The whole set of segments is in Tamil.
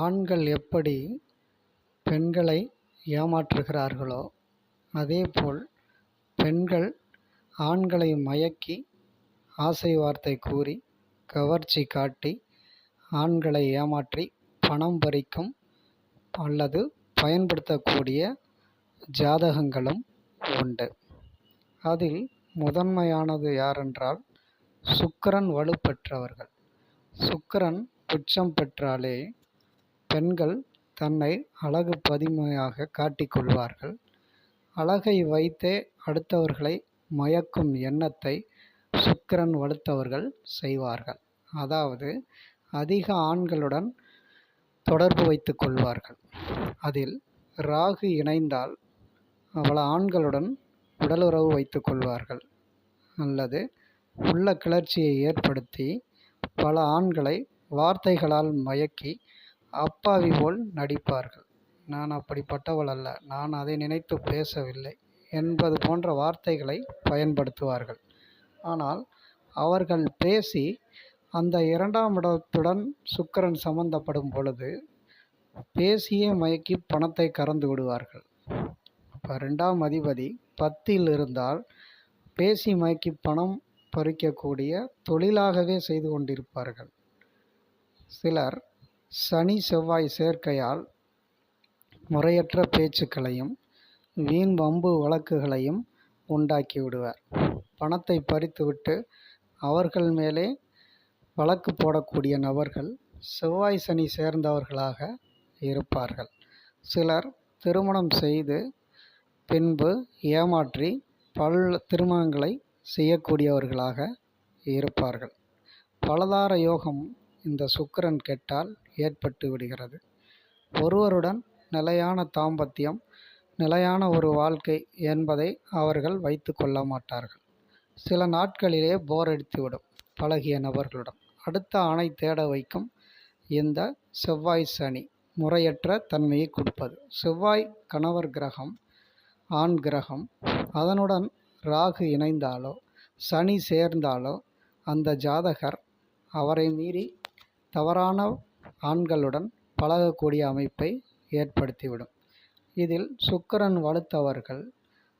ஆண்கள் எப்படி பெண்களை ஏமாற்றுகிறார்களோ அதேபோல் பெண்கள் ஆண்களை மயக்கி ஆசை வார்த்தை கூறி கவர்ச்சி காட்டி ஆண்களை ஏமாற்றி பணம் பறிக்கும் அல்லது பயன்படுத்தக்கூடிய ஜாதகங்களும் உண்டு. அதில் முதன்மையானது யாரென்றால் சுக்கிரன் வலுப்பெற்றவர்கள். சுக்கிரன் உச்சம் பெற்றாலே பெண்கள் தன்னை அழகு பதுமையாக காட்டிக் கொள்வார்கள் அழகை வைத்தே அடுத்தவர்களை மயக்கும் எண்ணத்தை சுக்கிரன் வலுத்தவர்கள் செய்வார்கள். அதாவது அதிக ஆண்களுடன் தொடர்பு வைத்து கொள்வார்கள். அதில் ராகு இணைந்தால் பல ஆண்களுடன் உடலுறவு வைத்து கொள்வார்கள். அல்லது உள்ள கிளர்ச்சியை ஏற்படுத்தி பல ஆண்களை வார்த்தைகளால் மயக்கி அப்பாவி போல் நடிப்பார்கள். நான் அப்படிப்பட்டவள் அல்ல. நான் அதை நினைத்து பேசவில்லை என்பது போன்ற வார்த்தைகளை பயன்படுத்துவார்கள். ஆனால் அவர்கள் பேசி அந்த இரண்டாம் இடத்துடன் சுக்கிரன் சம்பந்தப்படும் பொழுது பேசியே மயக்கி பணத்தை கறந்து விடுவார்கள். இப்போ ரெண்டாம் அதிபதி பத்தில் இருந்தால் பேசி மயக்கி பணம் பறிக்கக்கூடிய தொழிலாகவே செய்து கொண்டிருப்பார்கள். சிலர் சனி செவ்வாய் சேர்க்கையால் முறையற்ற பேச்சுக்களையும் வீண் வம்பு வழக்குகளையும் உண்டாக்கி விடுவார். பணத்தை பறித்துவிட்டு அவர்கள் மேலே வழக்கு போடக்கூடிய நபர்கள் செவ்வாய் சனி சேர்ந்தவர்களாக இருப்பார்கள். சிலர் திருமணம் செய்து பின்பு ஏமாற்றி பல திருமணங்களை செய்யக்கூடியவர்களாக இருப்பார்கள். பலதார யோகம் இந்த சுக்கரன் கெட்டால் ஏற்பட்டு விடுகிறது. ஒருவருடன் நிலையான தாம்பத்தியம் நிலையான ஒரு வாழ்க்கை என்பதை அவர்கள் வைத்து கொள்ள மாட்டார்கள். சில நாட்களிலே போர் அடித்துவிடும் பழகிய நபர்களுடன். அடுத்த ஆணை தேட வைக்கும் இந்த செவ்வாய் சனி முறையற்ற தன்மையை கொடுப்பது. செவ்வாய் கணவர் கிரகம் ஆண் கிரகம் அதனுடன் ராகு இணைந்தாலோ சனி சேர்ந்தாலோ அந்த ஜாதகர் அவரை மீறி தவறான ஆண்களுடன் பழகக்கூடிய அமைப்பை ஏற்படுத்திவிடும். இதில் சுக்கிரன் வலுத்தவர்கள்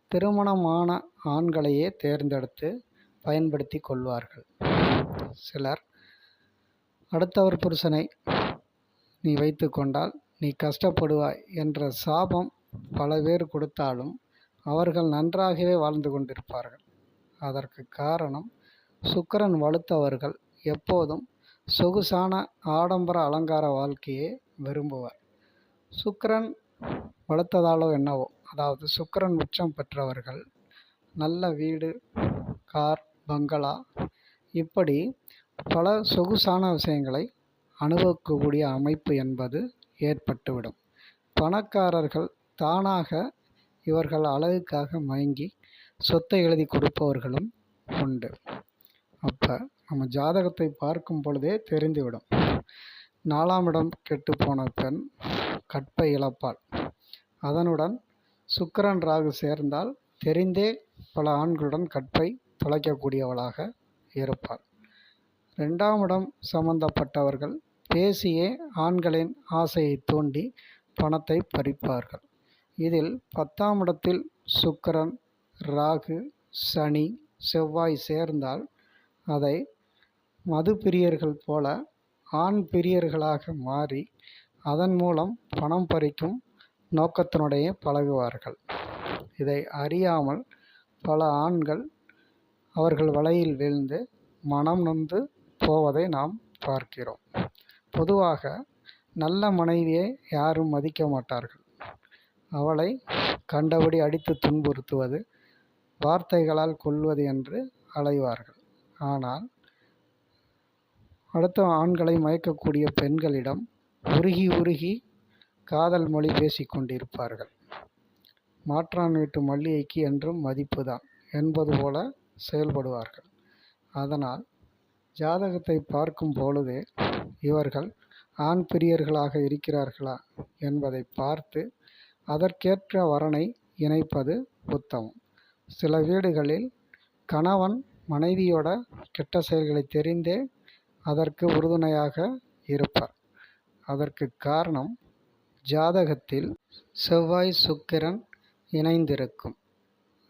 திருமணமான ஆண்களையே தேர்ந்தெடுத்து பயன்படுத்தி கொள்வார்கள். சிலர் அடுத்தவர் புருஷனை நீ வைத்து கொண்டால் நீ கஷ்டப்படுவாய் என்ற சாபம் பல பேர் கொடுத்தாலும் அவர்கள் நன்றாகவே வாழ்ந்து கொண்டிருப்பார்கள். அதற்கு காரணம் சுக்கிரன் வலுத்தவர்கள் எப்போதும் சொகுசான ஆடம்பர அலங்கார வாழ்க்கையை விரும்புவர். சுக்கிரன் வலுத்ததாலோ என்னவோ அதாவது சுக்கிரன் உச்சம் பெற்றவர்கள் நல்ல வீடு கார் பங்களா இப்படி பல சொகுசான விஷயங்களை அனுபவிக்கக்கூடிய அமைப்பு என்பது ஏற்பட்டுவிடும். பணக்காரர்கள் தானாக இவர்கள் அழகுக்காக மயங்கி சொத்தை எழுதி கொடுப்பவர்களும் உண்டு. அப்போ நம்ம ஜாதகத்தை பார்க்கும் பொழுதே தெரிந்துவிடும். நாலாம் இடம் கெட்டு போன பெண் கற்பை இழப்பாள். அதனுடன் சுக்கரன் ராகு சேர்ந்தால் தெரிந்தே பல ஆண்களுடன் கற்பை தொலைக்கக்கூடியவளாக இருப்பாள். ரெண்டாம் இடம் சம்பந்தப்பட்டவர்கள் பேசியே ஆண்களின் ஆசையை தூண்டி பணத்தை பறிப்பார்கள். இதில் பத்தாம் இடத்தில் சுக்கரன் ராகு சனி செவ்வாய் சேர்ந்தால் அதை மது பிரியர்கள் போல ஆண் பிரியர்களாக மாறி அதன் மூலம் பணம் பறிக்கும் நோக்கத்தினுடைய பழகுவார்கள். இதை அறியாமல் பல ஆண்கள் அவர்கள் வலையில் வீழ்ந்து மனம் நொந்து போவதை நாம் பார்க்கிறோம். பொதுவாக நல்ல மனைவியை யாரும் மதிக்க மாட்டார்கள். அவளை கண்டபடி அடித்து துன்புறுத்துவது வார்த்தைகளால் கொல்வது என்று அலைவார்கள். ஆனால் அடுத்த ஆண்களை மயக்கக்கூடிய பெண்களிடம் உருகி உருகி காதல் மொழி பேசிக்கொண்டிருப்பார்கள். மாற்றான் வீட்டு மல்லிகைக்கு என்றும் மதிப்பு தான் என்பது போல செயல்படுவார்கள். அதனால் ஜாதகத்தை பார்க்கும் பொழுதே இவர்கள் ஆண் பிரியர்களாக இருக்கிறார்களா என்பதை பார்த்து அதற்கேற்ற வரனை இணைப்பது உத்தமம். சில வீடுகளில் கணவன் மனைவியோட கெட்ட செயல்களை தெரிந்தே அதற்கு உறுதுணையாக இருப்பார். அதற்கு காரணம் ஜாதகத்தில் செவ்வாய் சுக்கிரன் இணைந்திருக்கும்.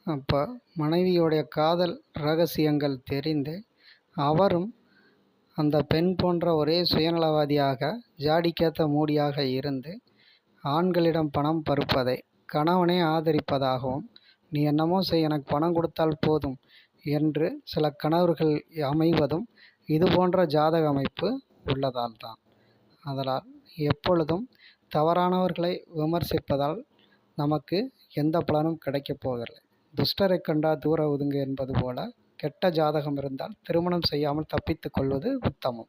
அப்போ மனைவியோடைய காதல் ரகசியங்கள் தெரிந்து அவரும் அந்த பெண் போன்ற ஒரே சுயநலவாதியாக ஜாடிக்கேத்த மூடியாக இருந்து ஆண்களிடம் பணம் பறிப்பதை கணவனே ஆதரிப்பதாகவும் நீ என்னமோ செய் எனக்கு பணம் கொடுத்தால் போதும் என்று சில கணவர்கள் அமைவதும் இது போன்ற ஜாதக அமைப்பு உள்ளதால் தான் அதனால் எப்பொழுதும் தவறானவர்களை விமர்சிப்பதால் நமக்கு எந்த பலனும் கிடைக்கப் போவதில்லை. துஷ்டரை கண்டா தூர ஒதுங்கு என்பது போல கெட்ட ஜாதகம் இருந்தால் திருமணம் செய்யாமல் தப்பித்துக் கொள்வது உத்தமம்.